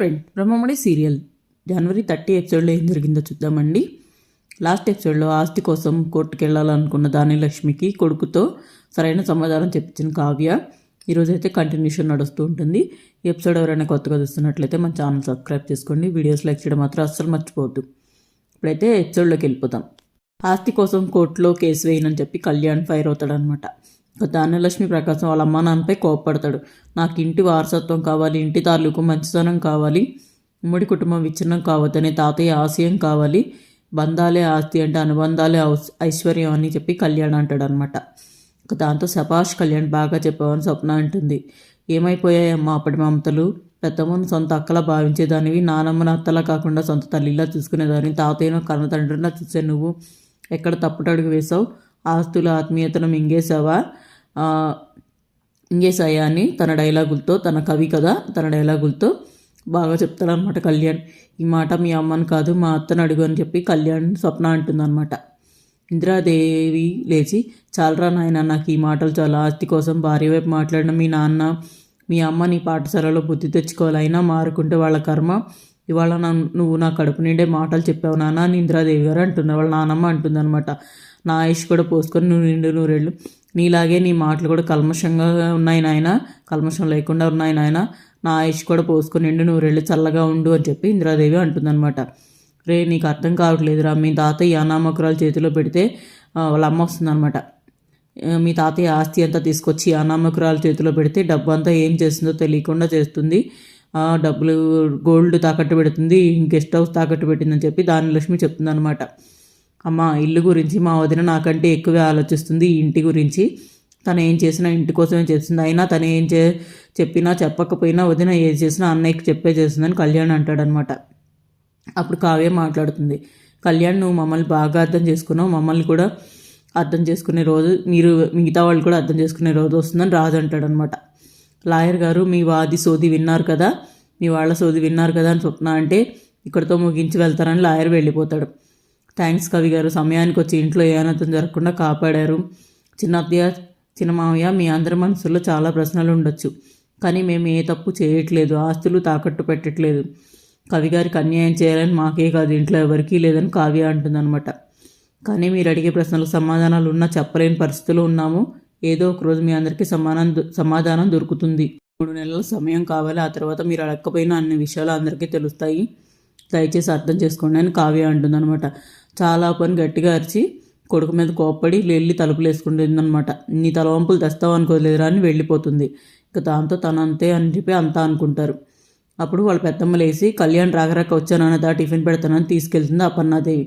Friend Brahmamudi serial. జనవరి thirty ఎపిసోడ్లో ఏం జరిగిందో చూద్దామండి. లాస్ట్ ఎపిసోడ్లో ఆస్తి కోసం కోర్టుకు వెళ్ళాలనుకున్న దానిలక్ష్మికి కొడుకుతో సరైన సమాధానం చెప్పించిన కావ్య ఈరోజైతే కంటిన్యూషన్ నడుస్తూ ఉంటుంది. ఈ ఎపిసోడ్ ఎవరైనా కొత్తగా చూస్తున్నట్లయితే మన ఛానల్ సబ్స్క్రైబ్ చేసుకోండి. వీడియోస్ లైక్ చేయడం మాత్రం అస్సలు మర్చిపోవద్దు. ఇప్పుడైతే ఎపిసోడ్లోకి వెళ్ళిపోతాం ఆస్తి కోసం కోర్టులో కేసు వేయనని చెప్పి కళ్యాణ్ ఫైర్ అవుతాడనమాట ధాన్యలక్ష్మి ప్రకాశం వాళ్ళ అమ్మ నాన్నపై కోప్పడతాడు. నాకు ఇంటి వారసత్వం కావాలి ఇంటి తాలూకు మంచితనం కావాలి ఉమ్మడి కుటుంబం విచ్ఛిన్నం కావద్దనే తాతయ్య ఆశయం కావాలి బంధాలే ఆస్తి అంటే అనుబంధాలే ఐశ్వర్యం అని చెప్పి కళ్యాణ్ అంటాడు అనమాట దాంతో సపాష్ కళ్యాణ్ బాగా చెప్పావని స్వప్న అంటుంది. ఏమైపోయాయమ్మా అప్పటి మమతలు? పెద్దమ్మను సొంత అక్కలా భావించేదానివి నానమ్మను అత్తలా కాకుండా సొంత తల్లిలా చూసుకునేదాన్ని తాతయ్యను కన్న తండ్రిలా చూసే నువ్వు ఎక్కడ తప్పుటడుగు వేశావు? ఆస్తుల ఆత్మీయతను మింగేశావా? మింగేశాయా అని తన డైలాగులతో తన కవి కదా తన డైలాగులతో బాగా చెప్తాడనమాట కళ్యాణ్. ఈ మాట మీ అమ్మని కాదు మా అత్తను అడుగు అని చెప్పి కళ్యాణ్ స్వప్న అంటుందన్నమాట. ఇందిరాదేవి లేచి చాలరా నాయన నాకు ఈ మాటలు చాలా ఆస్తి కోసం భార్య వైపు మాట్లాడిన మీ నాన్న మీ అమ్మ నీ పాఠశాలలో బుద్ధి తెచ్చుకోవాలైనా మారుకుంటే వాళ్ళ కర్మ. ఇవాళ నన్ను నువ్వు నా కడుపు నిండే మాటలు చెప్పావు నాన్న అని ఇందిరాదేవి గారు అంటున్నారు. వాళ్ళ నానమ్మ అంటుందన్నమాట. నా ఆయుష్ కూడా పోసుకొని నువ్వు నిండు నూరేళ్ళు నీలాగే నీ మాటలు కూడా కల్మషంగా ఉన్నాయి నాయన. కల్మషం లేకుండా ఉన్నాయి నాయన. నా ఆయుష్ కూడా పోసుకొని నిండు నూరేళ్ళు చల్లగా ఉండు అని చెప్పి ఇందిరాదేవి అంటుందన్నమాట. రే నీకు అర్థం కావట్లేదురా. మీ తాతయ్య అనామకురాలు చేతిలో పెడితే వాళ్ళ అమ్మ వస్తుందన్నమాట. మీ తాతయ్య ఆస్తి అంతా తీసుకొచ్చి అనామకురాల చేతిలో పెడితే డబ్బు అంతా ఏం చేస్తుందో తెలియకుండా చేస్తుంది. డబ్బులు గోల్డ్ తాకట్టు పెడుతుంది. గెస్ట్ హౌస్ తాకట్టు పెట్టిందని చెప్పి దాని లక్ష్మి చెప్తుందనమాట అమ్మ ఇల్లు గురించి మా వదిన నాకంటే ఎక్కువే ఆలోచిస్తుంది ఈ ఇంటి గురించి. తను ఏం చేసినా ఇంటి కోసమే చేస్తుంది. అయినా తను ఏం చే చెప్పినా చెప్పకపోయినా వదిన ఏం చేసినా అన్నయ్యకి చెప్పే చేస్తుందని కళ్యాణ్ అంటాడనమాట అప్పుడు కావ్య మాట్లాడుతుంది. కళ్యాణ్ నువ్వు మమ్మల్ని బాగా అర్థం చేసుకున్నావు. మమ్మల్ని కూడా అర్థం చేసుకునే రోజు మీరు మిగతా వాళ్ళు కూడా అర్థం చేసుకునే రోజు వస్తుందని రాజు అంటాడనమాట లాయర్ గారు మీ వాది సోది విన్నారు కదా మీ వాళ్ళ సోది విన్నారు కదా అని స్వప్న అంటే ఇక్కడితో ముగించి వెళ్తారని లాయర్ వెళ్ళిపోతాడు. థ్యాంక్స్ కవి గారు. సమయానికి వచ్చి ఇంట్లో ఏ అనర్థం జరగకుండా కాపాడారు. చిన్న అత్తయ్య చిన్న మామయ్య మీ అందరి మనసుల్లో చాలా ప్రశ్నలు ఉండొచ్చు. కానీ మేము ఏ తప్పు చేయట్లేదు. ఆస్తులు తాకట్టు పెట్టట్లేదు. కవిగారికి అన్యాయం చేయాలని మాకే కాదు ఇంట్లో ఎవరికీ లేదని కావ్య అంటుందన్నమాట. కానీ మీరు అడిగే ప్రశ్నలకు సమాధానాలు ఉన్నా చెప్పలేని పరిస్థితులు ఉన్నాము. ఏదో ఒక రోజు మీ అందరికీ సమాధానం సమాధానం దొరుకుతుంది. మూడు నెలల సమయం కావాలి. ఆ తర్వాత మీరు అడగకపోయినా అన్ని విషయాలు అందరికీ తెలుస్తాయి. దయచేసి అర్థం చేసుకోండి అని కావ్య అంటుందన్నమాట. చాలా పని గట్టిగా అరిచి కొడుకు మీద కోప్పడి వెళ్ళి తలుపులు వేసుకుంటుందన్నమాట నీ తలవంపులు తెస్తావు అనుకోలేదురా అని వెళ్ళిపోతుంది. ఇక దాంతో తను అంతే అని చెప్పి అంతా అనుకుంటారు. అప్పుడు వాళ్ళ పెద్దమ్మ లేసి కళ్యాణ్ రాగరాక వచ్చానన్న దా టిఫిన్ పెడతానని తీసుకెళ్తుంది అపర్ణాదేవి.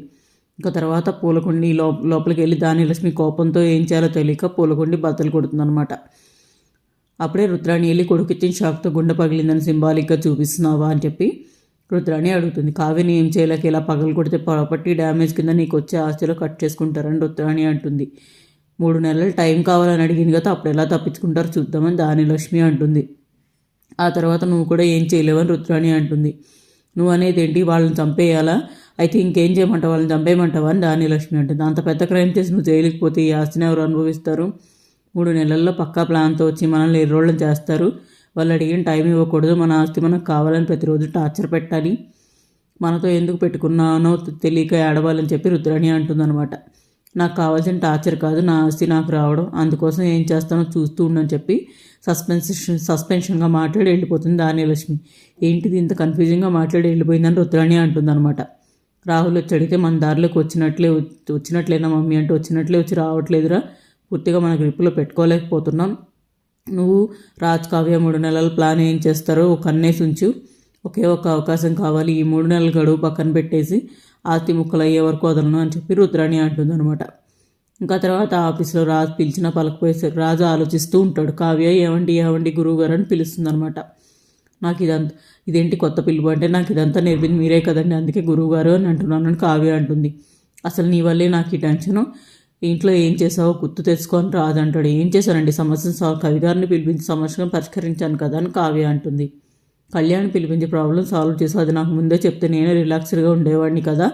ఇంకా తర్వాత పూలకుండి లో లోపలికి వెళ్ళి దానిలక్ష్మి కోపంతో ఏం చేయాలో తెలియక పూలకుండి బద్దలు కొడుతుందన్నమాట. అప్పుడే రుద్రాణి వెళ్ళి కొడుకు ఇచ్చిన షాక్తో గుండె పగిలిందని సింబాలిక్గా చూపిస్తున్నావా అని చెప్పి రుద్రాణి అడుగుతుంది కావ్యని ఏం చేయలేక ఇలా పగలు కొడితే ప్రాపర్టీ డ్యామేజ్ కింద నీకు వచ్చే ఆస్తిలో కట్ చేసుకుంటారని రుద్రాణి అంటుంది. మూడు నెలలు టైం కావాలని అడిగింది కదా అప్పుడు ఎలా తప్పించుకుంటారో చూద్దామని దానిలక్ష్మి అంటుంది. ఆ తర్వాత నువ్వు కూడా ఏం చేయలేవని రుద్రాణి అంటుంది. నువ్వు అనేది ఏంటి? వాళ్ళని చంపేయాలా? అయితే ఇంకేం చేయమంటావు? వాళ్ళని చంపేయమంటావా? అని దాని లక్ష్మి అంటుంది. అంత పెద్ద క్రైమ్ చేసి నువ్వు జైలుకి ఈ ఆస్తిని ఎవరు అనుభవిస్తారు? మూడు నెలల్లో పక్కా ప్లాన్తో వచ్చి మనల్ని ఎర్రోళ్ళని చేస్తారు. వాళ్ళు అడిగిన టైం ఇవ్వకూడదు. మన ఆస్తి మనకు కావాలని ప్రతిరోజు టార్చర్ పెట్టాలి. మనతో ఎందుకు పెట్టుకున్నానో తెలియక ఏడవాలని చెప్పి రుద్రాణి అంటుందన్నమాట. నాకు కావాల్సిన టార్చర్ కాదు నా ఆస్తి నాకు రావడం. అందుకోసం ఏం చేస్తానో చూస్తూ ఉండని చెప్పి సస్పెన్షన్ సస్పెన్షన్గా మాట్లాడి వెళ్ళిపోతుంది దానిలక్ష్మి ఏంటిది ఇంత కన్ఫ్యూజింగ్గా మాట్లాడి వెళ్ళిపోయిందని రుద్రాణి అంటుందన్నమాట. రాహుల్ వచ్చి అడిగితే మన దారిలోకి వచ్చినట్లే వచ్చినట్లేనా మమ్మీ అంటే వచ్చినట్లే వచ్చి రావట్లేదురా. పూర్తిగా మన గ్రిప్లో పెట్టుకోలేకపోతున్నాం. నువ్వు రాజ్ కావ్య మూడు నెలల ప్లాన్ ఏం చేస్తారో ఒక అన్నేసి ఉంచు. ఒకే ఒక అవకాశం కావాలి. ఈ మూడు నెలల గడువు పక్కన పెట్టేసి ఆస్తి ముక్కలు అయ్యే వరకు వదలను అని చెప్పి రుద్రాణి అంటుందన్నమాట. ఇంకా తర్వాత ఆఫీస్లో రాజు పిలిచినా పలకపోయేసరికి రాజు ఆలోచిస్తూ ఉంటాడు. కావ్య ఏమండి ఏమండి గురువు గారు అని పిలుస్తుందనమాట నాకు ఇదంతా ఇదేంటి కొత్త పిలుపు అంటే నాకు ఇదంతా నేర్పింది మీరే కదండి అందుకే గురువుగారు అని అంటున్నాను అని కావ్య అంటుంది. అసలు నీ వల్లే నాకు ఈ టెన్షను. ఇంట్లో ఏం చేసావో గుర్తు తెచ్చుకొని రాదంటాడు. ఏం చేశానండి సమస్యను సాల్వ్ కవిగారిని పిలిపించి సమస్యను పరిష్కరించాను కదా అని కావ్య అంటుంది. కళ్యాణ్ పిలిపించి ప్రాబ్లం సాల్వ్ చేసి అది నాకు ముందే చెప్తే నేనే రిలాక్స్డ్గా ఉండేవాడిని కదా.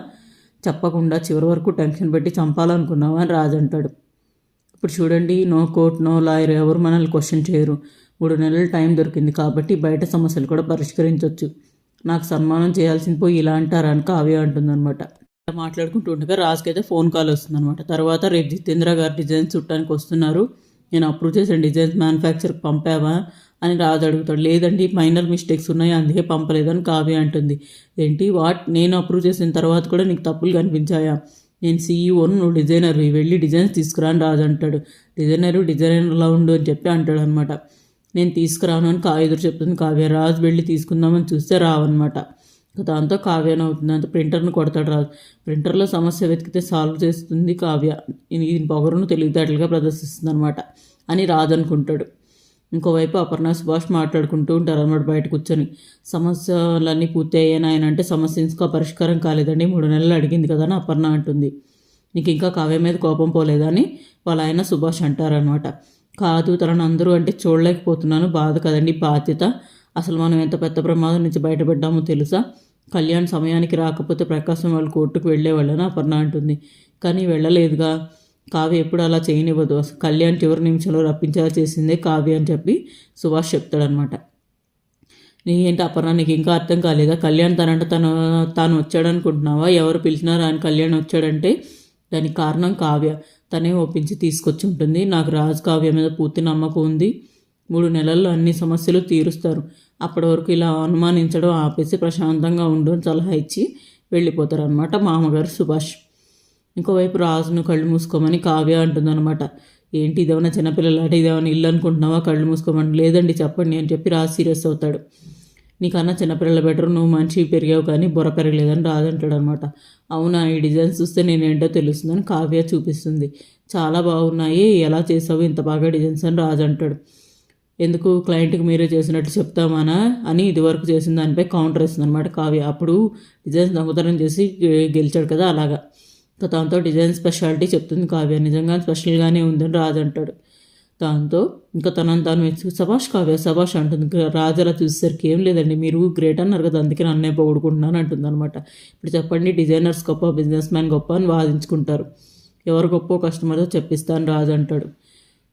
చెప్పకుండా చివరి వరకు టెన్షన్ పెట్టి చంపాలనుకున్నావా? అని రాజు అంటాడు ఇప్పుడు చూడండి నో కోర్ట్ నో లాయర్ ఎవరు మనల్ని క్వశ్చన్ చేయరు. మూడు నెలల టైం దొరికింది కాబట్టి బయట సమస్యలు కూడా పరిష్కరించవచ్చు నాకు సన్మానం చేయాల్సింది పోయి ఇలా అంటారని కావ్య అంటుందన్నమాట. మాట్లాడుకుంటూ ఉండగా రాజుకైతే ఫోన్ కాల్ వస్తుందన్నమాట. తర్వాత రేపు జితేంద్ర గారు డిజైన్స్ చుట్టానికి వస్తున్నారు. నేను అప్రూవ్ చేసిన డిజైన్స్ మ్యానుఫ్యాక్చర్కి పంపావా అని రాజు అడుగుతాడు. లేదండి మైనర్ మిస్టేక్స్ ఉన్నాయి అందుకే పంపలేదని కావ్య అంటుంది. ఏంటి వాట్? నేను అప్రూవ్ చేసిన తర్వాత కూడా నీకు తప్పులు కనిపించాయా? నేను సీఈఓను నువ్వు డిజైనర్వి వెళ్ళి డిజైన్స్ తీసుకురాని రాజు అంటాడు. డిజైనరు డిజైనర్లా ఉండు అని చెప్పి అంటాడు అనమాట నేను తీసుకురాను అని కా ఎదురు చెప్తుంది కావ్య. రాజు వెళ్ళి తీసుకుందామని చూస్తే రావన్నమాట. దాంతో కావ్యనవుతుంది అంత ప్రింటర్ను కొడతాడు రాజు. ప్రింటర్లో సమస్య వెతికితే సాల్వ్ చేస్తుంది కావ్య. దీని పొగరును తెలివితేటలుగా ప్రదర్శిస్తుంది అనమాట అని రాజు అనుకుంటాడు. ఇంకోవైపు అపర్ణ సుభాష్ మాట్లాడుకుంటూ ఉంటారు అన్నమాట బయట కూర్చొని. సమస్యలన్నీ పూర్తి అయ్యాను ఆయన అంటే సమస్య ఇంకా పరిష్కారం కాలేదండి. మూడు నెలలు అడిగింది కదా అని అపర్ణ అంటుంది. నీకు ఇంకా కావ్య మీద కోపం పోలేదని వాళ్ళ ఆయన సుభాష్ అంటారనమాట కాదు తనను అందరూ అంటే చూడలేకపోతున్నాను. బాధ కదండి బాధ్యత. అసలు మనం ఎంత పెద్ద ప్రమాదం నుంచి బయటపడ్డామో తెలుసా? కళ్యాణ్ సమయానికి రాకపోతే ప్రకాశం వాళ్ళు కోర్టుకు వెళ్ళేవాళ్ళని అపర్ణ అంటుంది. కానీ వెళ్ళలేదుగా. కావ్య ఎప్పుడు అలా చేయనివ్వదు. అసలు కళ్యాణ్ చివరి నిమిషంలో రప్పించేలా చేసిందే కావ్య అని చెప్పి సుభాష్ చెప్తాడనమాట. నీ ఏంటి అపర్ణ నీకు ఇంకా అర్థం కాలేదా? కళ్యాణ్ తనంట తను తాను వచ్చాడనుకుంటున్నావా? ఎవరు పిలిచినారా అని కళ్యాణ్ వచ్చాడంటే దానికి కారణం కావ్య. తనే ఒప్పించి తీసుకొచ్చి ఉంటుంది. నాకు రాజు కావ్య మీద పూర్తి నమ్మకం ఉంది. మూడు నెలల్లో అన్ని సమస్యలు తీరుస్తారు. అప్పటి వరకు ఇలా అనుమానించడం ఆపేసి ప్రశాంతంగా ఉండు అని సలహా ఇచ్చి వెళ్ళిపోతారనమాట మామగారు సుభాష్. ఇంకోవైపు రాజును కళ్ళు మూసుకోమని కావ్య అంటుందన్నమాట. ఏంటి ఇదేమన్నా చిన్నపిల్లలాట ఇదేమైనా ఇల్లు అనుకుంటున్నావా? కళ్ళు మూసుకోమని లేదండి చెప్పండి అని చెప్పి రాజు సీరియస్ అవుతాడు. నీకన్నా చిన్నపిల్లల బెటర్ నువ్వు మనిషి పెరిగావు కానీ బుర్ర పెరగలేదని రాదంటాడు అనమాట అవునా ఈ డిజైన్స్ చూస్తే నేను ఏంటో తెలుస్తుందని కావ్య చూపిస్తుంది. చాలా బాగున్నాయి ఎలా చేసావు ఇంత బాగా డిజైన్స్ అని రాజు అంటాడు. ఎందుకు క్లయింట్కి మీరే చేసినట్టు చెప్తామానా అని ఇదివరకు చేసిన దానిపై కౌంటర్ ఇస్తుంది అనమాట కావ్య. అప్పుడు డిజైన్స్ దొంగతనం చేసి గెలిచాడు కదా అలాగా. ఇంకా దాంతో డిజైన్ స్పెషాలిటీ చెప్తుంది కావ్య. నిజంగా స్పెషల్గానే ఉందని రాజు అంటాడు. దాంతో ఇంకా తనని తాను మెచ్చుకు సభాష్ కావ్య సభాష్ అంటుంది. రాజు అలా చూసేసరికి ఏం లేదండి మీరు గ్రేట్ అన్నారు కదా అందుకే నన్నే పొగుడుకుంటున్నాను అంటుంది అనమాట ఇప్పుడు చెప్పండి డిజైనర్స్ గొప్ప బిజినెస్ మ్యాన్ గొప్ప అని వాదించుకుంటారు. ఎవరు గొప్ప కస్టమర్తో చెప్పిస్తాను రాజు అంటాడు.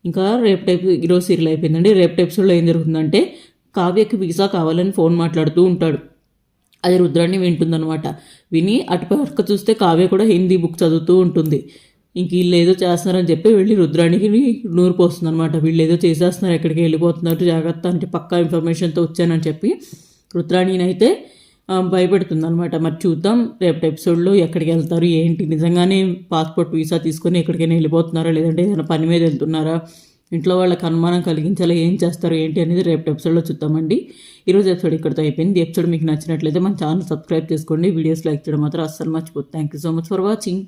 ఇంకా రేపు టైప్ ఈరోజు సీరియల్ అయిపోయిందండి. రేపు ఎపిసోడ్లో ఏం జరుగుతుందంటే కావ్యకి వీసా కావాలని ఫోన్ మాట్లాడుతూ ఉంటాడు. అది రుద్రాన్ని వింటుందనమాట విని అటు పక్క చూస్తే కావ్య కూడా హిందీ బుక్ చదువుతూ ఉంటుంది. ఇంక వీళ్ళు ఏదో చేస్తున్నారని చెప్పి వెళ్ళి రుద్రానికి నూరు పోస్తుంది అనమాట వీళ్ళు ఏదో చేసేస్తున్నారు ఎక్కడికి వెళ్ళిపోతున్నారు జాగ్రత్త అంటే పక్కా ఇన్ఫర్మేషన్తో వచ్చానని చెప్పి రుద్రాణినైతే భయపెడుతుంది అనమాట మరి చూద్దాం రేపటి ఎపిసోడ్లో ఎక్కడికి వెళ్తారు ఏంటి? నిజంగానే పాస్పోర్ట్ వీసా తీసుకొని ఎక్కడికైనా వెళ్ళిపోతున్నారా? లేదంటే ఏదైనా పని మీద వెళ్తున్నారా? ఇంట్లో వాళ్ళకి అనుమానం కలిగించేలా? ఏం చేస్తారు? ఏంటి అనేది రేపటి ఎపిసోడ్లో చూద్దామండి. ఈరోజు ఎపిసోడ్ ఇక్కడితో అయిపోయింది. ఎపిసోడ్ మీకు నచ్చినట్లయితే మన ఛానల్ సబ్స్క్రైబ్ చేసుకోండి. వీడియోస్ లైక్ చేయడం మాత్రం అస్సలు మర్చిపోతుంది thank you so much for watching